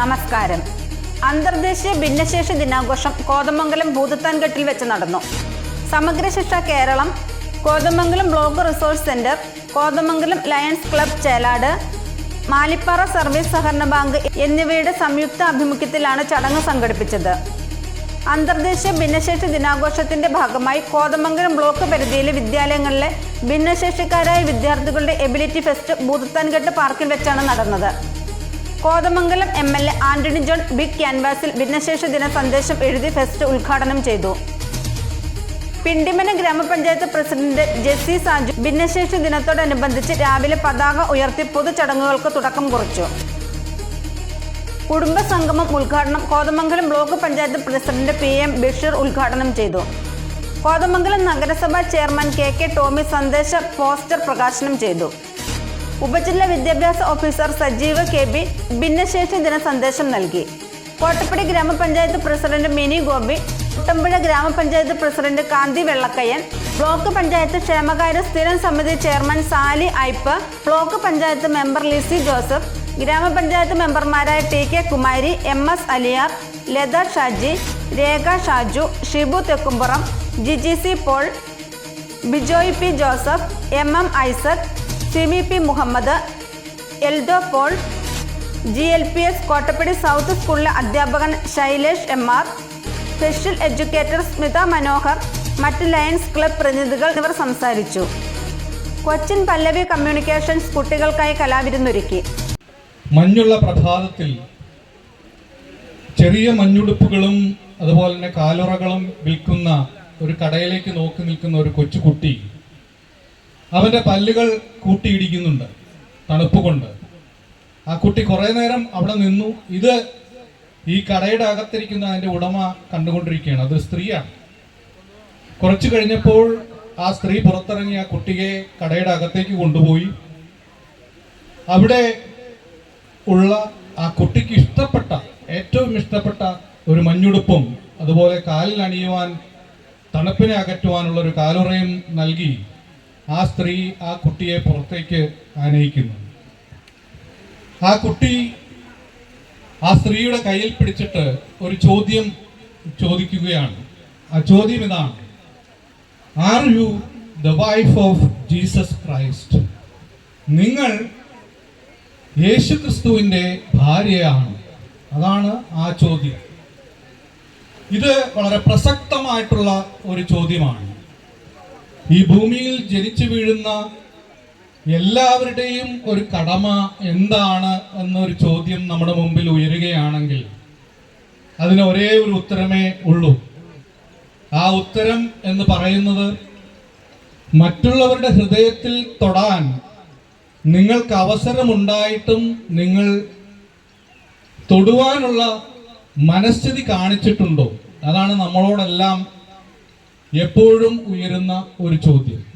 നമസ്കാരം. അന്തർദേശീയ ഭിന്നശേഷി ദിനാഘോഷം കോതമംഗലം ഭൂതത്താൻകെട്ടിൽ വെച്ച് നടന്നു. Samagra Shiksha Keralam Kothamangalam block resource centre Kothamangalam Lions club Chelad Malipara service സഹകരണ ബാങ്ക് എന്നിവയുടെ സംയുക്ത ആഭിമുഖ്യത്തിലാണ് ചടങ്ങ് സംഘടിപ്പിച്ചത്. അന്തർദേശീയ ഭിന്നശേഷി ദിനാഘോഷത്തിന്റെ ഭാഗമായി കോതമംഗലം ബ്ലോക്ക് പരിധിയിലെ വിദ്യാലയങ്ങളിലെ ഭിന്നശേഷിക്കാരായ വിദ്യാർത്ഥികളുടെ എബിലിറ്റി ഫെസ്റ്റ് ഭൂതത്താൻകെട്ട് പാർക്കിൽ വെച്ചാണ് നടന്നത്. Kothamangalam M L A Antony John big ക്യാൻവാസിൽ ഭിന്നശേഷി ദിന സന്ദേശം എഴുതി ഫെസ്റ്റ് ഉദ്ഘാടനം ചെയ്തു. പിണ്ടിമന ഗ്രാമപഞ്ചായത്ത് പ്രസിഡന്റ് ജെസ്സി സാജു ഭിന്നശേഷി ദിനത്തോടനുബന്ധിച്ച് രാവിലെ പതാക ഉയർത്തി പൊതുചടങ്ങുകൾക്ക് തുടക്കം കുറിച്ചു. കുടുംബസംഗമം ഉദ്ഘാടനം Kothamangalam block panchayat president P M Basheer ഉദ്ഘാടനം ചെയ്തു. കോതമംഗലം നഗരസഭാ ചെയർമാൻ കെ കെ ടോമി സന്ദേശ പോസ്റ്റർ പ്രകാശനം ചെയ്തു. ഉപജില്ലാ വിദ്യാഭ്യാസ ഓഫീസർ സജീവ് കെ ബി ഭിന്നശേഷി ദിന സന്ദേശം നൽകി. കോട്ടപ്പടി ഗ്രാമപഞ്ചായത്ത് പ്രസിഡന്റ് മിനി ഗോപി കുട്ടമ്പുഴ ഗ്രാമപഞ്ചായത്ത് പ്രസിഡന്റ് കാന്തി വെള്ളക്കയ്യൻ ബ്ലോക്ക് പഞ്ചായത്ത് ക്ഷേമകാര്യ സ്ഥിരം സമിതി chairman Sally Aipe block panchayat member Lissy Joseph ഗ്രാമപഞ്ചായത്ത് മെമ്പർമാരായ T K Kumari M S Aliyar Latha Shaji Rekha Shaju Shibu Thekkumpuram Jiji C Paul Bijoy P Joseph M M Isaac Simi P Muhammad Eldho Paul G L P S Kottappady south സ്കൂളിലെ അധ്യാപകൻ Shailesh M R special educator Smitha Manohar മറ്റ് Lions club പ്രതിനിധികൾ ഇവർ സംസാരിച്ചു. കൊച്ചിൻ പല്ലവി communications കുട്ടികൾക്കായി കലാവിരുന്നൊരുക്കി. മഞ്ഞുള്ള പ്രഭാതത്തിൽ ചെറിയ മഞ്ഞുടുപ്പുകളും അതുപോലെ തന്നെ കാലുറകളും വിൽക്കുന്ന ഒരു കടയിലേക്ക് നോക്കി നിൽക്കുന്ന ഒരു കൊച്ചുകുട്ടി അവന്റെ പല്ലുകൾ കൂട്ടിയിടിക്കുന്നുണ്ട് തണുപ്പ് കൊണ്ട് ആ കുട്ടി കുറേ നേരം അവിടെ നിന്നു. ഇത് ഈ കടയുടെ അകത്തിരിക്കുന്ന അതിന്റെ ഉടമ കണ്ടുകൊണ്ടിരിക്കുകയാണ്. അത് സ്ത്രീയാണ്. കുറച്ചു കഴിഞ്ഞപ്പോൾ ആ സ്ത്രീ പുറത്തിറങ്ങി ആ കുട്ടിയെ കടയുടെ അകത്തേക്ക് കൊണ്ടുപോയി. അവിടെ ഉള്ള ആ കുട്ടിക്ക് ഇഷ്ടപ്പെട്ട ഏറ്റവും ഇഷ്ടപ്പെട്ട ഒരു മഞ്ഞുടുപ്പും അതുപോലെ കാലിൽ അണിയുവാൻ തണുപ്പിനെ അകറ്റുവാനുള്ള ഒരു കാലുറയും നൽകി. ആ സ്ത്രീ ആ കുട്ടിയെ പുറത്തേക്ക് ആനയിക്കുന്നു. ആ കുട്ടി ആ സ്ത്രീയുടെ കയ്യിൽ പിടിച്ചിട്ട് ഒരു ചോദ്യം ചോദിക്കുകയാണ്. ആ ചോദ്യം ഇതാണ്. Are you the wife of Jesus Christ നിങ്ങൾ യേശുക്രിസ്തുവിന്റെ ഭാര്യയാണ്. അതാണ് ആ ചോദ്യം. ഇത് വളരെ പ്രസക്തമായിട്ടുള്ള ഒരു ചോദ്യമാണ്. ഈ ഭൂമിയിൽ ജനിച്ചു വീഴുന്ന എല്ലാവരുടെയും ഒരു കടമ എന്താണ് എന്നൊരു ചോദ്യം നമ്മുടെ മുമ്പിൽ ഉയരുകയാണെങ്കിൽ അതിന് ഒരേ ഒരു ഉത്തരമേ ഉള്ളൂ. ആ ഉത്തരം എന്ന് പറയുന്നത് മറ്റുള്ളവരുടെ ഹൃദയത്തിൽ തൊടാൻ നിങ്ങൾക്ക് അവസരമുണ്ടായിട്ടും നിങ്ങൾ തൊടുവാനുള്ള മനസ്ഥിതി കാണിച്ചിട്ടുണ്ടോ? അതാണ് നമ്മളോടെല്ലാം എപ്പോഴും ഉയരുന്ന ഒരു ചോദ്യം.